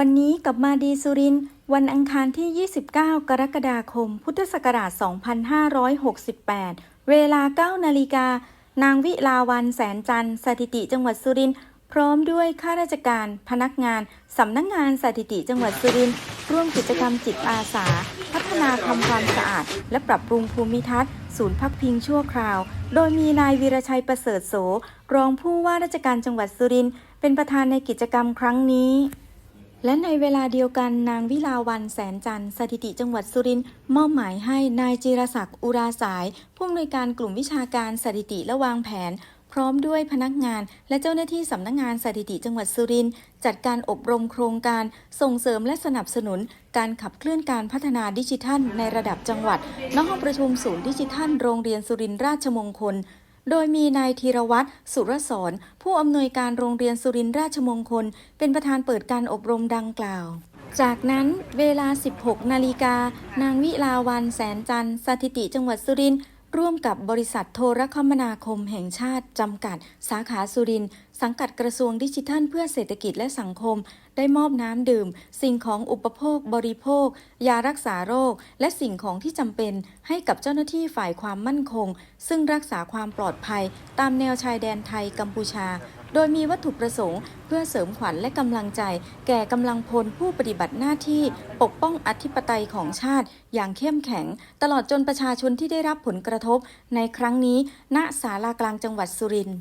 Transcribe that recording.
วันนี้กับมาดีสุริน วันอังคารที่ 29 กรกฎาคม พุทธศักราช 2568 เวลา 9 นาฬิกา นางวิลาวันแสนจันทร์สถิติจังหวัดสุรินทร์พร้อมด้วยข้าราชการพนักงานสำนักงงานสถิติจังหวัดสุรินทร์ร่วมกิจกรรมจิตอาสา พัฒนาทำความสะอาด และปรับปรุงภูมิทัศน์ ศูนย์พักพิงชั่วคราว โดยมีนายวีรชัยประเสริฐโส รองผู้ว่าราชการจังหวัดสุรินทร์เป็นประธานในกิจกรรมครั้งนี้ และในเวลาเดียวกันนางวิลาวันแสนจันทร์สถิติจังหวัดสุรินทร์มอบหมายให้นายจิรศักดิ์อุราสาย ผู้อำนวยการกลุ่มวิชาการสถิติและวางแผน พร้อมด้วยพนักงาน และเจ้าหน้าที่สำนักงานสถิติจังหวัดสุรินทร์จัดการอบรมโครงการ ส่งเสริมและสนับสนุน การขับเคลื่อนการพัฒนาดิจิทัล ในระดับจังหวัดณห้องประชุมศูนย์ดิจิทัล โรงเรียนสุรินทร์ราชมงคล โดยมีนายธีรวัตรสุรสอนผู้อำนวยการโรงเรียนสุรินทร์ราชมงคล เป็นประธานเปิดการอบรมดังกล่าว จากนั้นเวลา 16 นาฬิกานางวิลาวันแสนจันทร์สถิติจังหวัดสุรินทร์ ร่วมกับบริษัทโทรคมนาคมแห่งชาติ จำกัด สาขาสุรินทร์สังกัดกระทรวงดิจิทัล เพื่อเศรษฐกิจและสังคม ได้มอบน้ำดื่ม สิ่งของอุปโภค บริโภค ยารักษาโรค และสิ่งของที่จำเป็น ให้กับเจ้าหน้าที่ฝ่ายความมั่นคง ซึ่งรักษาความปลอดภัย ตามแนวชายแดนไทยกัมพูชา โดยมีวัตถุประสงค์ เพื่อเสริมขวัญและกำลังใจ แก่กำลังพลผู้ปฏิบัติหน้าที่ ปกป้องอธิปไตยของชาติ อย่างเข้มแข็ง ตลอดจนประชาชนที่ได้รับผลกระทบในครั้งนี้ ณศาลากลางจังหวัดสุรินทร์